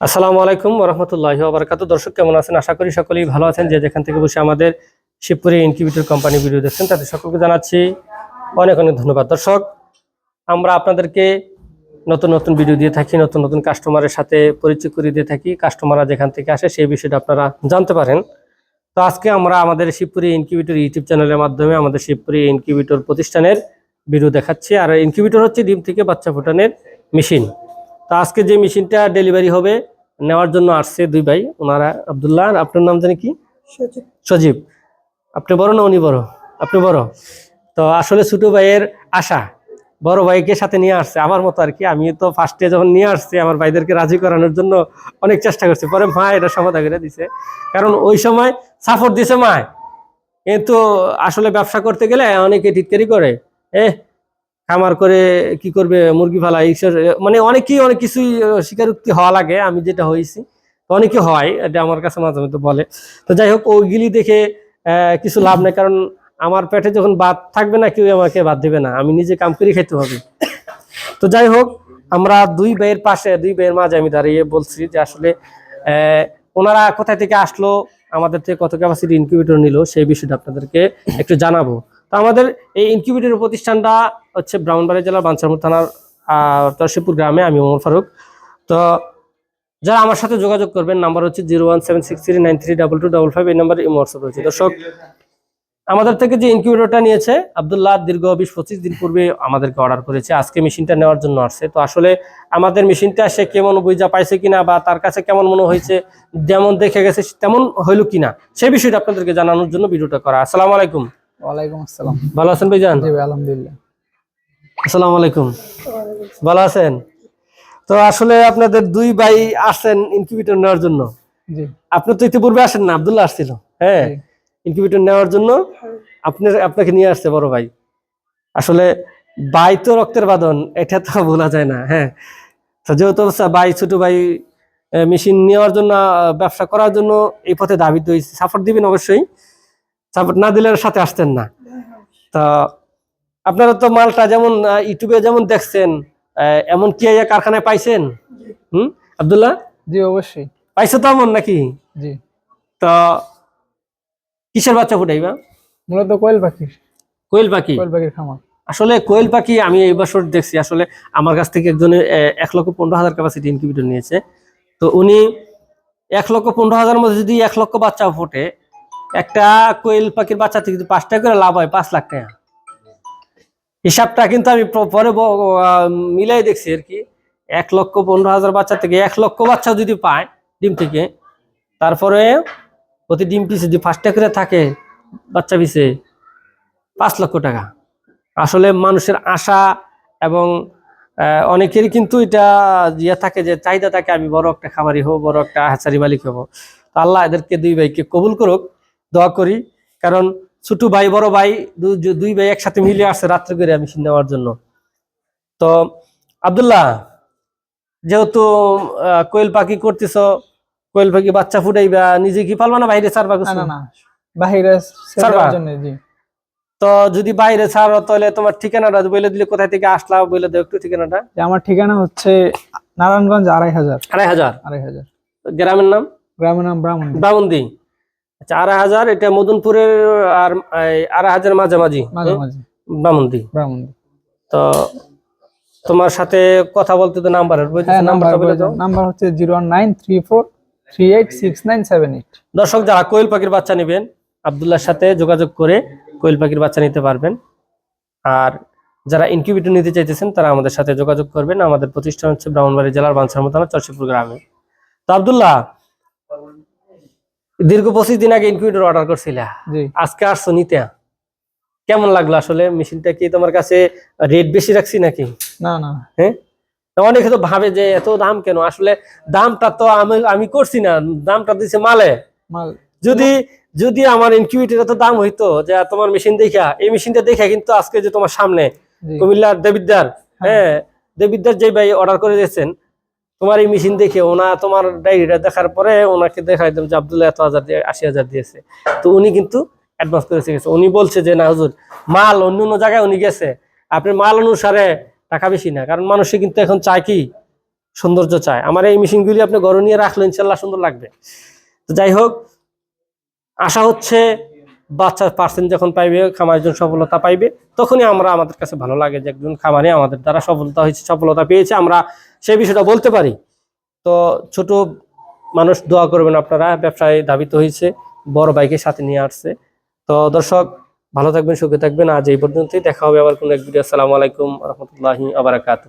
আসসালামু আলাইকুম রহমতুল্লাহ বারকাত দর্শক, কেমন আছেন? আশা করি সকলেই ভালো আছেন। যে যেখান থেকে বসে আমাদের শিবপুরে ইনকিউবেটর কোম্পানি ভিডিও দেখছেন, তাদের সকলকে জানাচ্ছি অনেক অনেক ধন্যবাদ। দর্শক, আমরা আপনাদেরকে নতুন নতুন ভিডিও দিয়ে থাকি, নতুন নতুন কাস্টমারের সাথে পরিচয় করে দিয়ে থাকি। কাস্টমাররা যেখান থেকে আসে, সেই বিষয়টা আপনারা জানতে পারেন। তো আজকে আমরা আমাদের শিবপুরি ইনকিউবেটর ইউটিউব চ্যানেলের মাধ্যমে আমাদের শিবপুরি ইনকিউবেটর প্রতিষ্ঠানের ভিডিও দেখাচ্ছি। আর ইনকিউবেটর হচ্ছে ডিম থেকে বাচ্চা ফোটানোর মেশিন। তো আজকে যে মেশিনটা ডেলিভারি হবে নেওয়ার জন্য আসছে দুই ভাই ওনারা আবদুল্লাহ আপনার নাম জানি কি? সজীব। আপনি বড় না উনি বড়? আপনি বড়? তো আসলে ছোট ভাইয়ের আশা বড় ভাইকে সাথে নিয়ে আসছে আমার মতো আর কি। আমি তো ফার্স্টে যখন নিয়ে আসছি আমার ভাইদেরকে রাজি করানোর জন্য অনেক চেষ্টা করছি। পরে মা এটা সমাধা করে দিছে। কারণ ওই সময় সাপোর্ট দিছে মা। কিন্তু আসলে ব্যবসা করতে গেলে অনেকে টিটকারি করে। এ খামার করে কি করবে, মুরগি ফালা এইসব মানে অনেকেই অনেক কিছুই স্বীকারোক্তি হওয়া লাগে, আমি যেটা হয়েছি। অনেকে হয়, এটা আমার কাছে মাঝে মধ্যে বলে। তো যাই হোক, ওইগুলি দেখে কিছু লাভ নেই, কারণ আমার পেটে যখন বাদ থাকবে না, কেউ আমাকে বাদ দেবে না। আমি নিজে কাম করে খেতে হবে। তো যাই হোক, আমরা দুই ভাইয়ের পাশে, দুই ভাইয়ের মাঝে আমি দাঁড়িয়ে বলছি যে আসলে ওনারা কোথায় থেকে আসলো, আমাদের থেকে কত ক্যাপাসিটি ইনকিউবেটর নিল, সেই বিষয়টা আপনাদেরকে একটু জানাব। তো আমাদের এই ইনকিউবেটর প্রতিষ্ঠানটা হচ্ছে ব্রাহ্মণবাড়ি জেলার বাঞ্ছারপুর থানার আহ, তরশিপুর গ্রামে আমি ওমর ফারুক। তো যারা আমার সাথে যোগাযোগ করবেন নাম্বার হচ্ছে zero one seven six three nine three double two double five এই নাম্বার হোয়াটসঅ্যাপ রয়েছে। দর্শক আমাদের থেকে যে ইনকিউবেটরটা নিয়েছে আব্দুল্লাহ দীর্ঘ বিশ পঁচিশ দিন পূর্বে আমাদেরকে অর্ডার করেছে। আজকে মেশিনটা নেওয়ার জন্য আসছে। তো আসলে আমাদের মেশিনটা সে কেমন বুঝা পাইছে কিনা বা তার কাছে কেমন মনে হয়েছে যেমন দেখে গেছে তেমন হইল কিনা সেই বিষয়টা আপনাদেরকে জানানোর জন্য ভিডিওটা করা। আসসালামু আলাইকুম। ওয়ালাইকুম আসসালাম। ভালো আছেন ভাইজান? জি আলহামদুলিল্লাহ। আসসালামু আলাইকুম। ভালো আছেন? তো আসলে আপনাদের দুই ভাই আসছেন ইনকিউবেটর নেওয়ার জন্য। জি। আপনি তো ইতিপূর্বে আসেন না আব্দুল্লাহ আসছিল। হ্যাঁ। ইনকিউবেটর নেওয়ার জন্য আপনার আপনাকে নিয়ে আসছে বড় ভাই। আসলে ভাই তো রক্তের বাঁধন এটা তো ভোলা যায় না হ্যাঁ। তো যেহেতু ভাই ছোট ভাই মেশিন নেওয়ার জন্য ব্যবসা করার জন্য এই পথে দাবি হয়েছে। সাপোর্ট দিবেন অবশ্যই। সাপোর্ট না দিলে সাথে আসতেন না। তা আপনারা তো মালটা যেমন ইউটিউবে যেমন দেখছেন এমন কি কারখানায় পাইছেন? হুম? আব্দুল্লাহ? জি অবশ্যই। পাইছো তো এমন নাকি? জি। তো কিসের বাচ্চা ফুটাইবা? মূলত কোয়েল পাখি কোয়েল পাখি? কোয়েল পাখির খামার। আসলে কোয়েল পাখি আমি এই বছর দেখছি আসলে আমার কাছ থেকে একজনের এক লক্ষ পনেরো হাজার ক্যাপাসিটি ইনকিউবেটর নিয়েছে। তো উনি এক লক্ষ পনেরো হাজার মধ্যে যদি এক লক্ষ বাচ্চা ফোটে একটা কোয়েল পাখির বাচ্চা থেকে যদি পাঁচটা করে লাভ হয় পাঁচ লাখ টাকা। হিসাবটা কিন্তু আমি পরে মিলাই দেখছি আর কি। এক লক্ষ পনেরো হাজার বাচ্চা থেকে এক লক্ষ বাচ্চা যদি পায় ডিম থেকে, তারপরে প্রতি ডিম পিছে যদি পাঁচটা করে থাকে বাচ্চা পিছে পাঁচ লক্ষ টাকা। আসলে মানুষের আশা এবং অনেকেরই কিন্তু এটা ইয়ে থাকে যে চাহিদা থাকে, আমি বড় একটা খামারি হব, বড় একটা হাঁচারি মালিক হব। তো আল্লাহ এদেরকে দুই ভাইকে কবুল করুক। দোয়া করি। কারণ ছোট ভাই বড় ভাই দুই ভাই একসাথে মিলে আসছে রাত্রে করে আমি নেওয়ার জন্য। তো আব্দুল্লাহ যেহেতু কোয়েল পাখি করতেছ কোয়েল পাখি বাচ্চা ফুটাইবা নিজে কি পালবা না বাইরে ছাড়বা না? না বাহিরে ছাড়বা? জন্য তো যদি বাইরে ছাড়ো তাহলে তোমার ঠিকানাটা বলে দিলে কোথায় থেকে আসলা বলে দাও একটু ঠিকানাটা। যে আমার ঠিকানা হচ্ছে নারায়ণগঞ্জ আড়াই হাজার। আড়াই হাজার? আড়াই হাজার। গ্রামের নাম? গ্রামের নাম ব্রাহ্মণ বামুন্দি আচ্ছা আড়াই হাজার এটা মদনপুরের আর আড়াই হাজার মাঝামাঝি মাঝে মাঝে তো তোমার সাথে কথা বলতে তো নাম্বার হ্যাঁ নাম্বার হচ্ছে zero nine three four three eight six nine seven eight. দর্শক যারা কোয়েল পাখির বাচ্চা নেবেন আবদুল্লাহর সাথে যোগাযোগ করে কোয়েল পাখির বাচ্চা নিতে পারবেন। আর যারা ইনকিউবেটর নিতে চাইতেছেন তারা আমাদের সাথে যোগাযোগ করবেন। আমাদের প্রতিষ্ঠান হচ্ছে ব্রাহ্মণবাড়ি জেলার বাঞ্ছার মতানা চরশিপুর গ্রামে। তো আবদুল্লাহ দীর্ঘ পঁচিশ দিন আগে ইনকিউবেটর অর্ডার করছিলা। আজকে আসছো নিতে কেমন লাগল আসলে? মেশিনটা কি তোমার কাছে রেট বেশি রাখছি নাকি? না না। হ্যাঁ? অনেকে তো ভাবে যে এত দাম কেন? আসলে দামটা তো আমি আমি করছি না। দামটা দিছে মালে। যদি যদি আমার ইনকিউবেটর এত দাম হইতো যে তোমার মেশিন দেখা এই মেশিনটা দেখা কিন্তু আজকে যে তোমার সামনে। কুমিল্লার দেবিদ্দার হ্যাঁ। দেবিদ্দার যে ভাই অর্ডার করে দিয়েছেন তোমার এই মেশিন দেখে ওনা তোমার ডায়েরিটা দেখার পরে ওনাকে দেখাই দিলাম যে আবদুল্লাহ এত হাজার দিয়ে, আশি হাজার দিয়েছে। তো উনি কিন্তু অ্যাডভান্স করে গেছে উনি বলছে যে, না হুজুর, মাল অন্য অন্য জায়গায় উনি গেছে। আপনি মাল অনুসারে টাকা বেশি না, কারণ মানুষে কিন্তু এখন চায় কি? সৌন্দর্য চায়। আমার এই মেশিনগুলি আপনি ঘরে নিয়ে রাখলে ইনশাল্লাহ সুন্দর লাগবে। তো যাই হোক, আশা হচ্ছে বাচ্চার পার্সেন্ট যখন পাইবে খামার একজন সফলতা পাইবে, তখনই আমরা আমাদের কাছে ভালো লাগে যে একজন খামারে আমাদের দ্বারা সফলতা হয়েছে, সফলতা পেয়েছে, আমরা সেই বিষয়টা বলতে পারি। তো ছোট মানুষ দোয়া করবেন আপনারা, ব্যবসায় ধাবিত হয়েছে, বড় বাইকের সাথে নিয়ে আসছে। তো দর্শক, ভালো থাকবেন, সুখে থাকবেন, আজ এই পর্যন্তই, দেখা হবে আবার কোনো এক ভিডিও। আসসালামু আলাইকুম রহমতুল্লাহি আবরাকাত